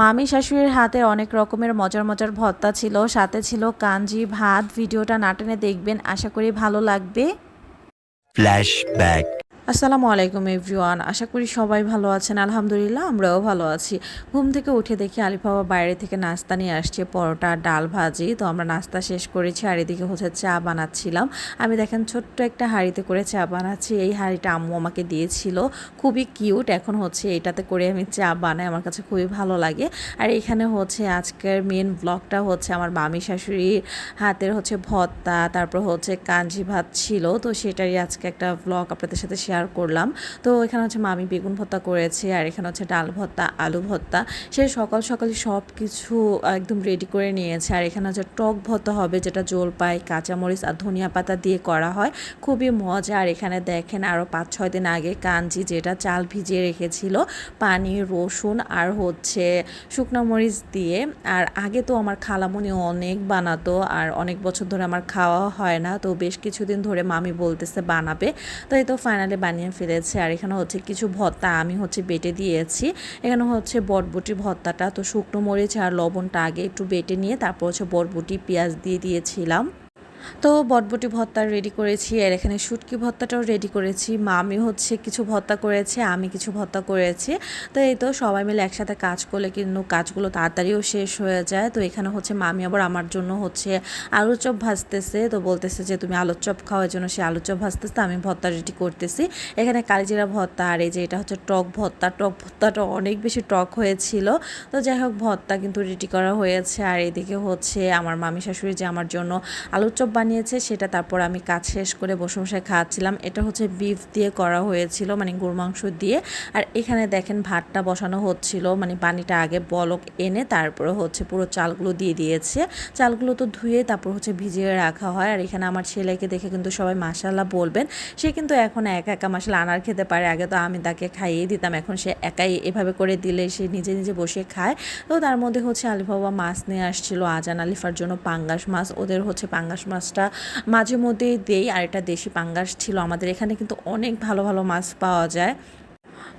মামি শাশুড়ির হাতে অনেক রকমের মজার মজার ভত্তা ছিল, সাথে ছিল কাঞ্জি, ভাত ভিডিওটা নাটেনে দেখবেন, আশা করি ভালো লাগবে Flashback. আসসালামু আলাইকুম, এভরিওয়ান। আশা করি সবাই ভালো আছেন। আলহামদুলিল্লাহ, আমরাও ভালো আছি। ঘুম থেকে উঠে দেখি আলিফ বাবা বাইরে থেকে নাস্তা নিয়ে আসছে, পরোটা, ডাল ভাজি। তো আমরা নাস্তা শেষ করেছি, আর এদিকে হচ্ছে চা বানাচ্ছিলাম। আমি দেখেন ছোট্ট একটা হাঁড়িতে করে চা বানাচ্ছি। এই হাঁড়িটা আম্মু আমাকে দিয়েছিল। খুবই কিউট। এখন হচ্ছে এটাতে করে আমি চা বানাই। আমার কাছে খুবই ভালো লাগে। আর এখানে হচ্ছে আজকের মেন ব্লগটা হচ্ছে আমার মামি শাশুড়ির হাতের হচ্ছে ভর্তা, তারপর হচ্ছে কাঞ্জি ভাত ছিল। তো সেটারই আজকে একটা ব্লগ আপনাদের সাথে শেয়ার করলাম। তো এখানে হচ্ছে মামি বেগুন ভর্তা করেছে, আর এখানে হচ্ছে ডাল ভর্তা, আলু ভর্তা। সে সকাল সকালে সব কিছু একদম রেডি করে নিয়েছে। আর এখানে হচ্ছে টক ভর্তা হবে, যেটা জলপাই, কাঁচামরিচ আর ধনিয়া পাতা দিয়ে করা হয়। খুবই মজা। আর এখানে দেখেন আরও পাঁচ ছয় দিন আগে কাঞ্জি যেটা চাল ভিজিয়ে রেখেছিল, পানি, রসুন আর হচ্ছে শুকনো মরিচ দিয়ে। আর আগে তো আমার খালামুনি অনেক বানাতো, আর অনেক বছর ধরে আমার খাওয়া হয় না। তো বেশ কিছুদিন ধরে মামি বলতেছে বানাবে। তো এই তো ফাইনালি বানিয়ে ফেলেছে। আর এখানে হচ্ছে কিছু ভত্তা আমি হচ্ছে বেটে দিয়েছি। এখানে হচ্ছে বটবটি ভত্তাটা তো শুকনো মরিচ আর লবণটা আগে একটু বেটে নিয়ে তারপর হচ্ছে বটবটি, পেঁয়াজ দিয়ে দিয়েছিলাম। তো বটবটি ভর্তা রেডি করেছি, আর এখানে শুটকি ভর্তাটাও রেডি করেছি। মামি হচ্ছে কিছু ভর্তা করেছে, আমি কিছু ভর্তা করেছি। তো এই তো সবাই মিলে একসাথে কাজ করলে কিন্তু কাজগুলো তাড়াতাড়িও শেষ হয়ে যায়। তো এখানে হচ্ছে মামি আবার আমার জন্য হচ্ছে আলুর চপ ভাজতেছে। তো বলতেছে যে, তুমি আলুর চপ খাওয়ার জন্য সে আলুর চপ ভাজতেছে, আমি ভর্তা রেডি করতেছি। এখানে কালিজিরা ভর্তা, আর এই যে এটা হচ্ছে টক ভর্তা। টক ভর্তাটা অনেক বেশি টক হয়েছিল। তো যাই হোক, ভর্তা কিন্তু রেডি করা হয়েছে। আর এদিকে হচ্ছে আমার মামি শাশুড়ি যে আমার জন্য আলুর চপ বানিয়েছে, সেটা তারপর আমি কাজ শেষ করে বসে বসে খাচ্ছিলাম। এটা হচ্ছে বিফ দিয়ে করা হয়েছিল মানে গরু মাংস দিয়ে। আর এখানে দেখেন ভাতটা বসানো হচ্ছিল মানে পানিটা আগে বলক এনে তারপরে হচ্ছে পুরো চালগুলো দিয়ে দিয়েছে। চালগুলো তো ধুয়ে তারপর হচ্ছে ভিজিয়ে রাখা হয়। আর এখানে আমার ছেলেকে দেখে কিন্তু সবাই মাসাল্লাহ বলবেন। সে কিন্তু এখন একা একা মাসাল আনার খেতে পারে। আগে তো আমি তাকে খাইয়ে দিতাম, এখন সে একাই এভাবে করে দিলে সে নিজে নিজে বসে খায়। তো তার মধ্যে হচ্ছে আলিফ বাবা মাছ নিয়ে আসছিল, আজান আলিফার জন্য পাঙ্গাস মাছ। ওদের হচ্ছে পাঙ্গাস মাছটা মাঝে মধ্যেই দেই আর এটা দেশি পাঙ্গাস ছিল আমাদের এখানে, কিন্তু অনেক ভালো ভালো মাছ পাওয়া যায়।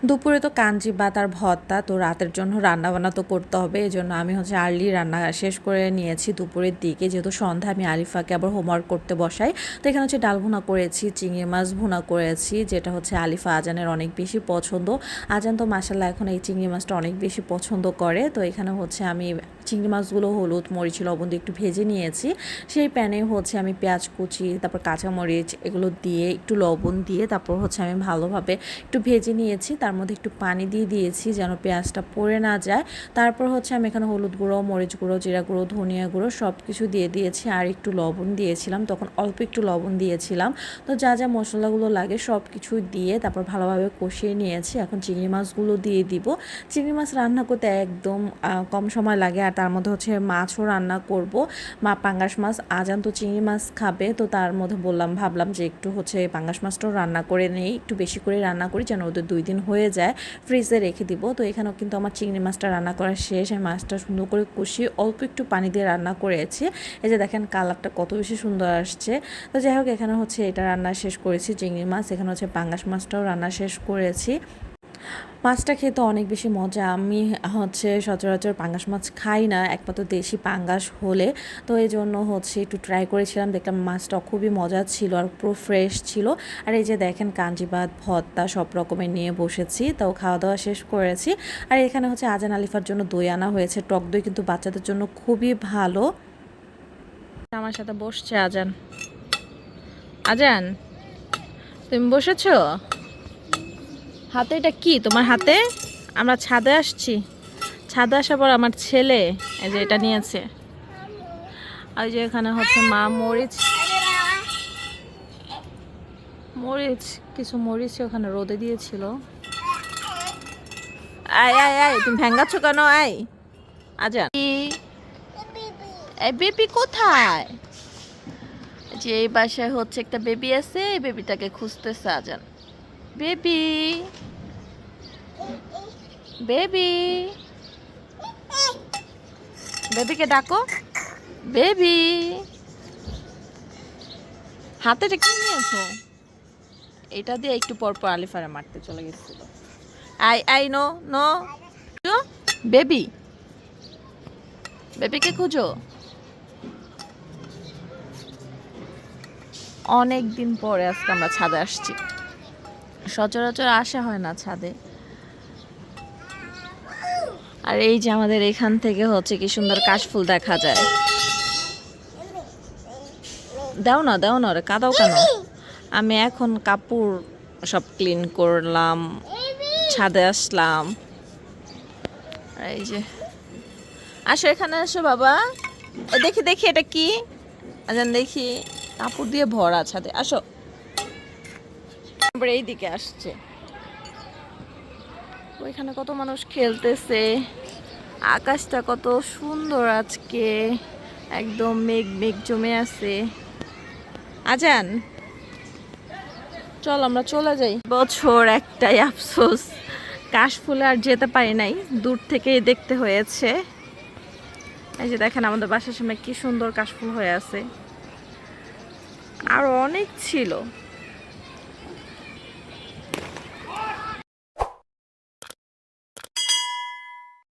দুপুরে তো কাঞ্জি ভাত আর ভর্তা, তো রাতের জন্য রান্না বান্না তো করতে হবে। এই জন্য আমি হচ্ছে আর্লি রান্না শেষ করে নিয়েছি দুপুরের দিকে। যেহেতু সন্ধ্যা আমি আলিফাকে আবার হোমওয়ার্ক করতে বসাই, তো এখানে হচ্ছে ডাল ভুনা করেছি, চিংড়ি মাছ ভুনা করেছি, যেটা হচ্ছে আলিফা আজানের অনেক বেশি পছন্দ। আজান তো মাসাল্লাহ এখন এই চিংড়ি মাছটা অনেক বেশি পছন্দ করে। তো এখানে হচ্ছে আমি চিংড়ি মাছগুলো হলুদ, মরিচ, লবণ দিয়ে একটু ভেজে নিয়েছি। সেই প্যানে হচ্ছে আমি পেঁয়াজ কুচি, তারপর কাঁচামরিচ এগুলো দিয়ে একটু লবণ দিয়ে তারপর হচ্ছে আমি ভালোভাবে একটু ভেজে নিয়েছি। তার মধ্যে একটু পানি দিয়ে দিয়েছি যেন পেঁয়াজটা পড়ে না যায়। তারপর হচ্ছে আমি এখানে হলুদ গুঁড়ো, মরিচ গুঁড়ো, জিরা গুঁড়ো, ধনিয়া গুঁড়ো সব কিছু দিয়ে দিয়েছি আর একটু লবণ দিয়েছিলাম। তখন অল্প একটু লবণ দিয়েছিলাম। তো যা যা মশলাগুলো লাগে সব কিছু দিয়ে তারপর ভালোভাবে কষিয়ে নিয়েছি। এখন চিংড়ি মাছগুলো দিয়ে দিব। চিংড়ি মাছ রান্না করতে একদম কম সময় লাগে আর তার মধ্যে হচ্ছে মাছও রান্না করব। মা পাঙ্গাস মাছ, আজান তো চিংড়ি মাছ খাবে। তো তার মধ্যে বললাম, ভাবলাম যে একটু হচ্ছে পাঙ্গাস মাছটাও রান্না করে নেই। একটু বেশি করে রান্না করি যেন ওদের দুই দিন হয়ে যায় ফ্রিজে রেখে দিব। তো এখানেও কিন্তু আমার চিংড়ি মাছটা রান্না করা শেষ। আমি মাছটা সুন্দর করে কষিয়ে অল্প একটু পানি দিয়ে রান্না করেছি। এই যে দেখেন কালারটা কত বেশি সুন্দর আসছে। তো যাই হোক, এখানে হচ্ছে এটা রান্না শেষ করেছি, চিংড়ি মাছ। এখানে হচ্ছে পাঙ্গাস মাছটাও রান্না শেষ করেছি। মাছটা খেতে অনেক বেশি মজা। আমি হচ্ছে সচরাচর পাঙ্গাস মাছ খাই না, একমাত্র দেশি পাঙ্গাস হলে। তো এই জন্য হচ্ছে একটু ট্রাই করেছিলাম, দেখলাম মাছটা খুবই মজা ছিল আর পুরো ফ্রেশ ছিল। আর এই যে দেখেন কাঞ্জিবাদ ভর্তা সব রকমের নিয়ে বসেছি, তো খাওয়া দাওয়া শেষ করেছি। আর এখানে হচ্ছে আজান আলিফার জন্য দই আনা হয়েছে, টক দই কিন্তু বাচ্চাদের জন্য খুবই ভালো। আমার সাথে বসছে আজান। আজান, তুমি বসেছো? হাতে এটা কি? তোমার হাতে? আমরা ছাদে আসছি। ছাদে আসার পর আমার ছেলে এই যে এটা নিয়েছে। আর যে এখানে হচ্ছে মা মরিচ। মরিচ, কিছু মরিচ ওখানে রোদে দিয়েছিল। আয় আয় আয়, তুমি ভেঙ্গাচ্ছ কেন? আয়। এই বেবি কোথায়? যে এই বাসায় হচ্ছে একটা বেবি আছে, এই বেবিটাকে খুঁজতেছে আজান। বেবি বেবি বেবিকে ডাকো। বেবি হাতে কি নিয়েছো? এটা দিয়ে একটু পর পর আলিফারে মারতে চলে গেছিল। I I, no no. Baby বেবিকে খুঁজো। অনেক দিন পরে আজকে আমরা ছাদে আসছি। সচরাচর আসা হয় না ছাদে। আর এই যে আমাদের এখান থেকে হচ্ছে কি সুন্দর কাশফুল দেখা যায়। দাও না দাও না ওরে, কাদাও কেন? আমি এখন কাপড় সব ক্লিন করলাম, ছাদে আসলাম। এই যে, আসো এখানে আসো বাবা। দেখি দেখি এটা কি? আজান দেখি, কাপড় দিয়ে ভরা ছাদে, আসো। তারপরে এইদিকে আসছে। ওইখানে কত মানুষ খেলতেছে। আকাশটা কত সুন্দর আজকে। একদম মেঘ মেঘ জমে আছে। আজান। চল, আমরা চলে যাই। বছর একটাই আফসোস। কাশফুলে আর যেতে পারি নাই। দূর থেকেই দেখতে হয়েছে। এই যে দেখেন, আমাদের বাসার সামনে কি সুন্দর কাশফুল হয়ে আছে। আরও অনেক ছিল।